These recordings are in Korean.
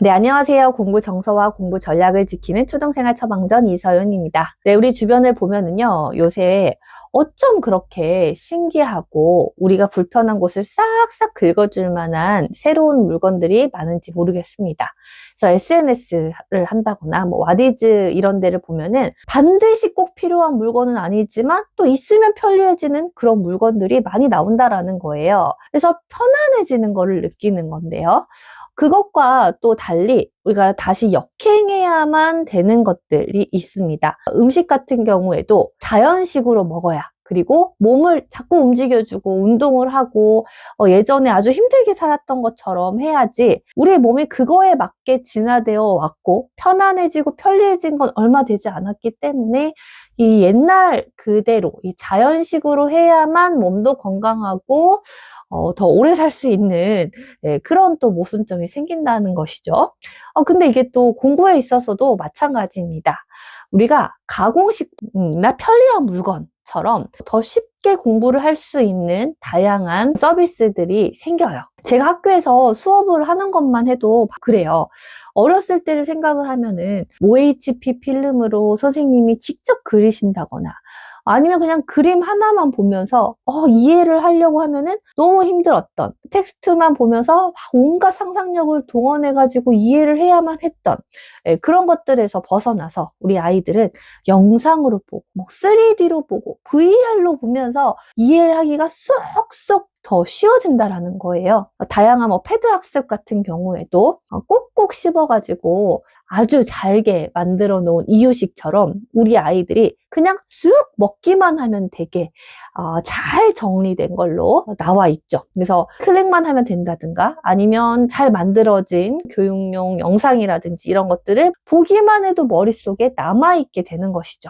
네, 안녕하세요. 공부 정서와 공부 전략을 지키는 초등생활 처방전 이서연입니다. 네, 우리 주변을 보면은요, 요새 어쩜 그렇게 신기하고 우리가 불편한 곳을 싹싹 긁어줄 만한 새로운 물건들이 많은지 모르겠습니다. 그래서 SNS를 한다거나 뭐 와디즈 이런 데를 보면은 반드시 꼭 필요한 물건은 아니지만 또 있으면 편리해지는 그런 물건들이 많이 나온다라는 거예요. 그래서 편안해지는 거를 느끼는 건데요. 그것과 또 달리 우리가 다시 역행해야만 되는 것들이 있습니다. 음식 같은 경우에도 자연식으로 먹어야 그리고 몸을 자꾸 움직여주고 운동을 하고 어, 예전에 아주 힘들게 살았던 것처럼 해야지 우리의 몸이 그거에 맞게 진화되어 왔고 편안해지고 편리해진 건 얼마 되지 않았기 때문에 이 옛날 그대로 이 자연식으로 해야만 몸도 건강하고 어, 더 오래 살 수 있는 네, 그런 또 모순점이 생긴다는 것이죠. 어, 근데 이게 또 공부에 있어서도 마찬가지입니다. 우리가 가공식이나 편리한 물건처럼 더 쉽게 공부를 할 수 있는 다양한 서비스들이 생겨요. 제가 학교에서 수업을 하는 것만 해도 그래요. 어렸을 때를 생각을 하면은 OHP 필름으로 선생님이 직접 그리신다거나 아니면 그냥 그림 하나만 보면서 어, 이해를 하려고 하면은 너무 힘들었던 텍스트만 보면서 온갖 상상력을 동원해가지고 이해를 해야만 했던 예, 그런 것들에서 벗어나서 우리 아이들은 영상으로 보고 뭐 3D로 보고 VR로 보면서 이해하기가 쏙쏙 더 쉬워진다라는 거예요. 다양한 뭐 패드 학습 같은 경우에도 꼭꼭 씹어가지고 아주 잘게 만들어 놓은 이유식처럼 우리 아이들이 그냥 쑥 먹기만 하면 되게 어, 잘 정리된 걸로 나와 있죠. 그래서 클릭만 하면 된다든가 아니면 잘 만들어진 교육용 영상이라든지 이런 것들을 보기만 해도 머릿속에 남아있게 되는 것이죠.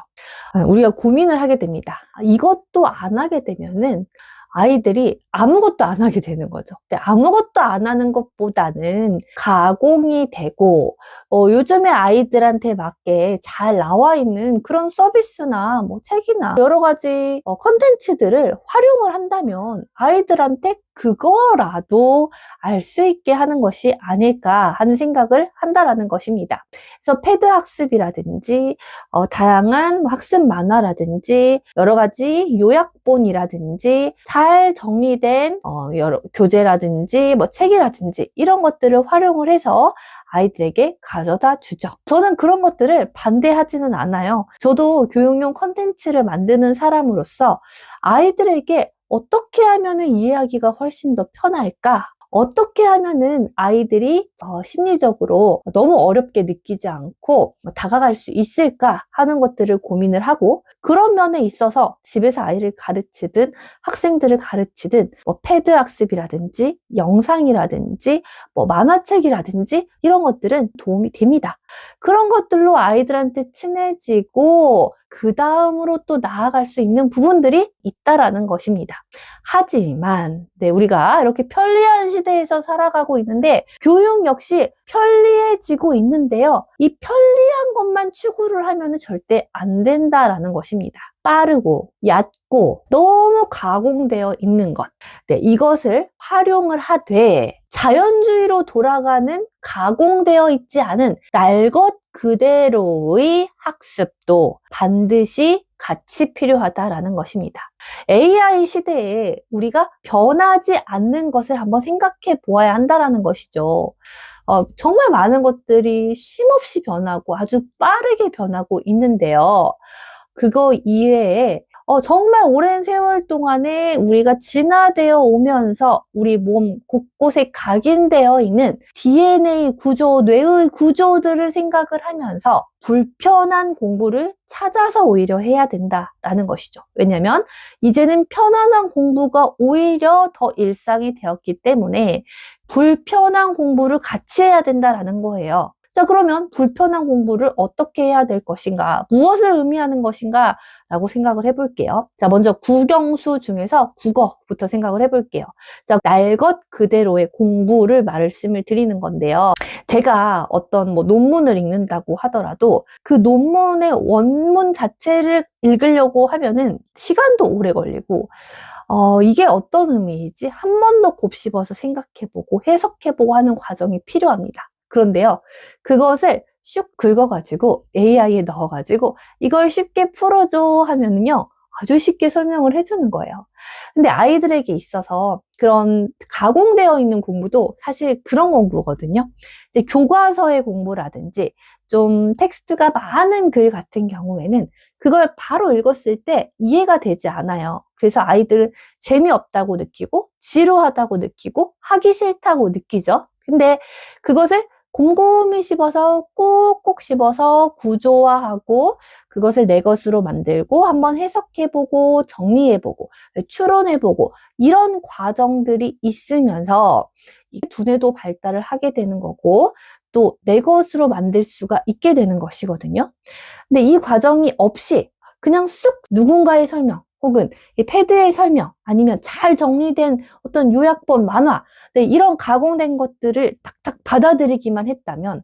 우리가 고민을 하게 됩니다. 이것도 안 하게 되면은 아이들이 아무것도 안 하게 되는 거죠. 아무것도 안 하는 것보다는 가공이 되고 어, 요즘에 아이들한테 맞게 잘 나와 있는 그런 서비스나 뭐 책이나 여러 가지 어, 컨텐츠들을 활용을 한다면 아이들한테 그거라도 알 수 있게 하는 것이 아닐까 하는 생각을 한다라는 것입니다. 그래서 패드 학습이라든지 어, 다양한 학습 만화라든지 여러 가지 요약본이라든지 잘 정리된 어, 여러, 교재라든지 뭐 책이라든지 이런 것들을 활용을 해서 아이들에게 가져다 주죠. 저는 그런 것들을 반대하지는 않아요. 저도 교육용 컨텐츠를 만드는 사람으로서 아이들에게 어떻게 하면 이해하기가 훨씬 더 편할까? 어떻게 하면은 아이들이 어, 심리적으로 너무 어렵게 느끼지 않고 다가갈 수 있을까 하는 것들을 고민을 하고 그런 면에 있어서 집에서 아이를 가르치든 학생들을 가르치든 뭐 패드 학습이라든지 영상이라든지 뭐 만화책이라든지 이런 것들은 도움이 됩니다. 그런 것들로 아이들한테 친해지고 그 다음으로 또 나아갈 수 있는 부분들이 있다라는 것입니다. 하지만, 네, 우리가 이렇게 편리한 시대에서 살아가고 있는데, 교육 역시 편리해지고 있는데요. 이 편리한 것만 추구를 하면 절대 안 된다라는 것입니다. 빠르고 얕고 너무 가공되어 있는 것. 네, 이것을 활용을 하되 자연주의로 돌아가는 가공되어 있지 않은 날 것 그대로의 학습도 반드시 같이 필요하다라는 것입니다. AI 시대에 우리가 변하지 않는 것을 한번 생각해 보아야 한다라는 것이죠. 어, 정말 많은 것들이 쉼없이 변하고 아주 빠르게 변하고 있는데요. 그거 이외에 어, 정말 오랜 세월 동안에 우리가 진화되어 오면서 우리 몸 곳곳에 각인되어 있는 DNA 구조, 뇌의 구조들을 생각을 하면서 불편한 공부를 찾아서 오히려 해야 된다라는 것이죠. 왜냐하면 이제는 편안한 공부가 오히려 더 일상이 되었기 때문에 불편한 공부를 같이 해야 된다라는 거예요. 자, 그러면 불편한 공부를 어떻게 해야 될 것인가? 무엇을 의미하는 것인가? 라고 생각을 해볼게요. 자, 먼저 국영수 중에서 국어부터 생각을 해볼게요. 자, 날 것 그대로의 공부를 말씀을 드리는 건데요. 제가 어떤 뭐 논문을 읽는다고 하더라도 그 논문의 원문 자체를 읽으려고 하면은 시간도 오래 걸리고 어, 이게 어떤 의미이지? 한 번 더 곱씹어서 생각해보고 해석해보고 하는 과정이 필요합니다. 그런데요, 그것을 슉 긁어가지고 AI에 넣어가지고 이걸 쉽게 풀어줘 하면은요, 아주 쉽게 설명을 해주는 거예요. 근데 아이들에게 있어서 그런 가공되어 있는 공부도 사실 그런 공부거든요. 이제 교과서의 공부라든지 좀 텍스트가 많은 글 같은 경우에는 그걸 바로 읽었을 때 이해가 되지 않아요. 그래서 아이들은 재미없다고 느끼고 지루하다고 느끼고 하기 싫다고 느끼죠. 근데 그것을 곰곰이 씹어서 꼭꼭 씹어서 구조화하고 그것을 내 것으로 만들고 한번 해석해보고 정리해보고 추론해보고 이런 과정들이 있으면서 이 두뇌도 발달을 하게 되는 거고 또 내 것으로 만들 수가 있게 되는 것이거든요. 근데 이 과정이 없이 그냥 쑥 누군가의 설명 혹은 이 패드의 설명 아니면 잘 정리된 어떤 요약본 만화 네, 이런 가공된 것들을 탁탁 받아들이기만 했다면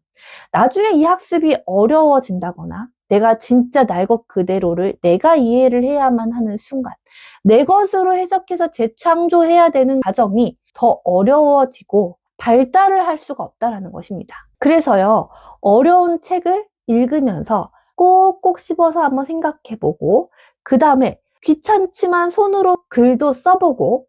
나중에 이 학습이 어려워진다거나 내가 진짜 날 것 그대로를 내가 이해를 해야만 하는 순간 내 것으로 해석해서 재창조해야 되는 과정이 더 어려워지고 발달을 할 수가 없다라는 것입니다. 그래서요, 어려운 책을 읽으면서 꼭꼭 씹어서 한번 생각해보고, 그 다음에 귀찮지만 손으로 글도 써보고,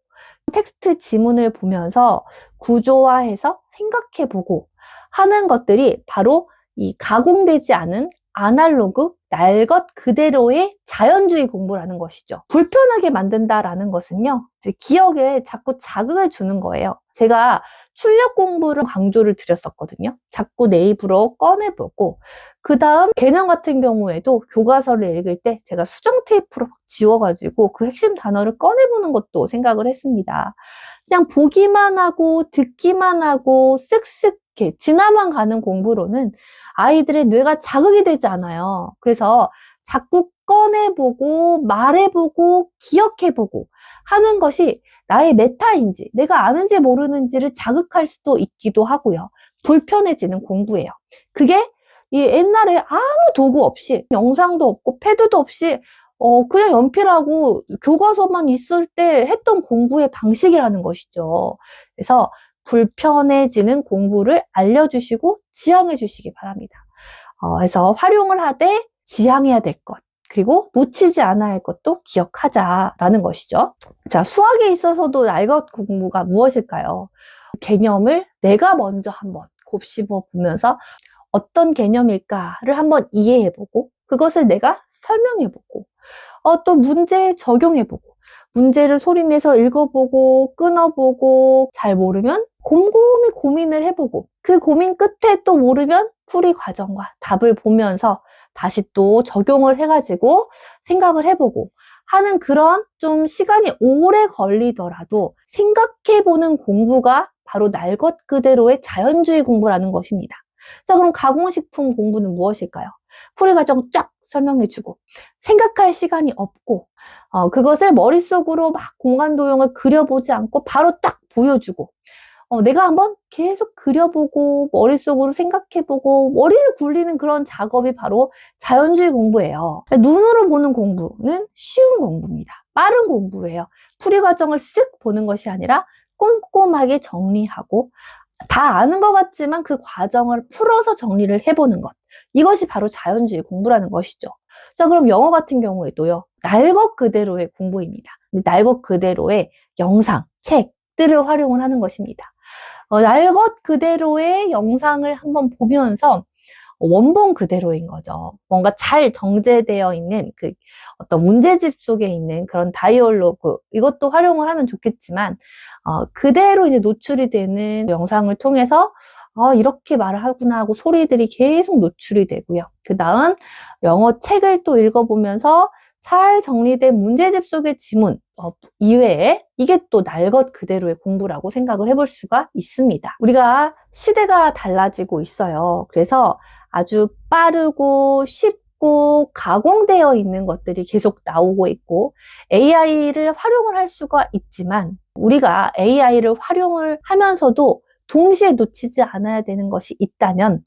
텍스트 지문을 보면서 구조화해서 생각해보고 하는 것들이 바로 이 가공되지 않은 아날로그 날 것 그대로의 자연주의 공부라는 것이죠. 불편하게 만든다라는 것은요, 기억에 자꾸 자극을 주는 거예요. 제가 출력 공부를 강조를 드렸었거든요. 자꾸 내 입으로 꺼내보고, 그 다음 개념 같은 경우에도 교과서를 읽을 때 제가 수정 테이프로 지워가지고 그 핵심 단어를 꺼내보는 것도 생각을 했습니다. 그냥 보기만 하고 듣기만 하고 쓱쓱 이렇게 지나만 가는 공부로는 아이들의 뇌가 자극이 되지 않아요. 그래서 자꾸 꺼내보고 말해보고 기억해보고 하는 것이 나의 메타인지 내가 아는지 모르는지를 자극할 수도 있기도 하고요. 불편해지는 공부예요. 그게 이 옛날에 아무 도구 없이 영상도 없고 패드도 없이 어 그냥 연필하고 교과서만 있을 때 했던 공부의 방식이라는 것이죠. 그래서 불편해지는 공부를 알려주시고 지향해 주시기 바랍니다. 어, 그래서 활용을 하되 지향해야 될 것, 그리고 놓치지 않아야 할 것도 기억하자라는 것이죠. 자, 수학에 있어서도 날 것 공부가 무엇일까요? 개념을 내가 먼저 한번 곱씹어 보면서 어떤 개념일까를 한번 이해해 보고 그것을 내가 설명해 보고 어, 또 문제에 적용해 보고 문제를 소리내서 읽어보고 끊어보고 잘 모르면 곰곰이 고민을 해보고 그 고민 끝에 또 모르면 풀이 과정과 답을 보면서 다시 또 적용을 해가지고 생각을 해보고 하는 그런 좀 시간이 오래 걸리더라도 생각해보는 공부가 바로 날 것 그대로의 자연주의 공부라는 것입니다. 자, 그럼 가공식품 공부는 무엇일까요? 풀이 과정 쫙 설명해주고 생각할 시간이 없고 어, 그것을 머릿속으로 막 공간 도형을 그려보지 않고 바로 딱 보여주고 어, 내가 한번 계속 그려보고 머릿속으로 생각해보고 머리를 굴리는 그런 작업이 바로 자연주의 공부예요. 눈으로 보는 공부는 쉬운 공부입니다. 빠른 공부예요. 풀이 과정을 쓱 보는 것이 아니라 꼼꼼하게 정리하고 다 아는 것 같지만 그 과정을 풀어서 정리를 해보는 것. 이것이 바로 자연주의 공부라는 것이죠. 자, 그럼 영어 같은 경우에도요. 날 것 그대로의 공부입니다. 날 것 그대로의 영상, 책들을 활용을 하는 것입니다. 어, 날것 그대로의 영상을 한번 보면서 원본 그대로인 거죠. 뭔가 잘 정제되어 있는 그 어떤 문제집 속에 있는 그런 다이얼로그 이것도 활용을 하면 좋겠지만 어, 그대로 이제 노출이 되는 영상을 통해서 어, 이렇게 말을 하구나 하고 소리들이 계속 노출이 되고요. 그 다음 영어 책을 또 읽어보면서 잘 정리된 문제집 속의 지문 어, 이외에 이게 또 날 것 그대로의 공부라고 생각을 해볼 수가 있습니다. 우리가 시대가 달라지고 있어요. 그래서 아주 빠르고 쉽고 가공되어 있는 것들이 계속 나오고 있고 AI를 활용을 할 수가 있지만 우리가 AI를 활용을 하면서도 동시에 놓치지 않아야 되는 것이 있다면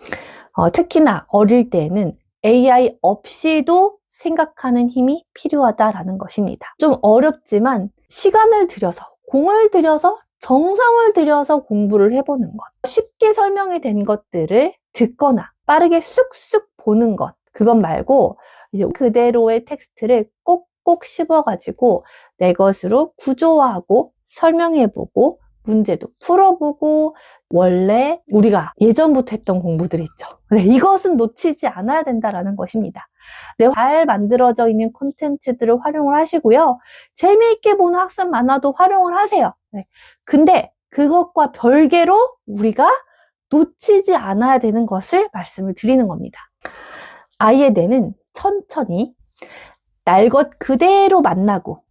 어, 특히나 어릴 때에는 AI 없이도 생각하는 힘이 필요하다라는 것입니다. 좀 어렵지만 시간을 들여서 공을 들여서 정성을 들여서 공부를 해보는 것. 쉽게 설명이 된 것들을 듣거나 빠르게 쑥쑥 보는 것. 그것 말고 이제 그대로의 텍스트를 꼭꼭 씹어가지고 내 것으로 구조화하고 설명해보고 문제도 풀어보고 원래 우리가 예전부터 했던 공부들 있죠. 네, 이것은 놓치지 않아야 된다라는 것입니다. 네, 잘 만들어져 있는 콘텐츠들을 활용을 하시고요. 재미있게 보는 학습 만화도 활용을 하세요. 네. 근데 그것과 별개로 우리가 놓치지 않아야 되는 것을 말씀을 드리는 겁니다. 아이의 뇌는 천천히 날 것 그대로 만나고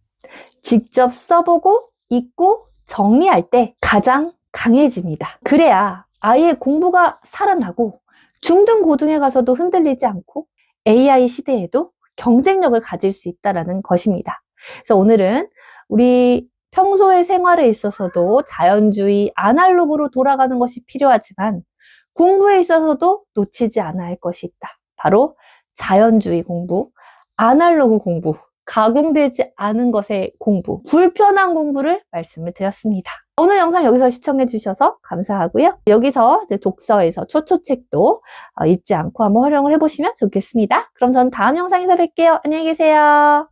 직접 써보고 읽고 정리할 때 가장 강해집니다. 그래야 아이의 공부가 살아나고 중등 고등에 가서도 흔들리지 않고 AI 시대에도 경쟁력을 가질 수 있다는 것입니다. 그래서 오늘은 우리 평소의 생활에 있어서도 자연주의, 아날로그로 돌아가는 것이 필요하지만 공부에 있어서도 놓치지 않아야 할 것이 있다. 바로 자연주의 공부, 아날로그 공부, 가공되지 않은 것의 공부, 불편한 공부를 말씀을 드렸습니다. 오늘 영상 여기서 시청해 주셔서 감사하고요. 여기서 독서에서 초초책도 어, 잊지 않고 한번 활용을 해보시면 좋겠습니다. 그럼 저는 다음 영상에서 뵐게요. 안녕히 계세요.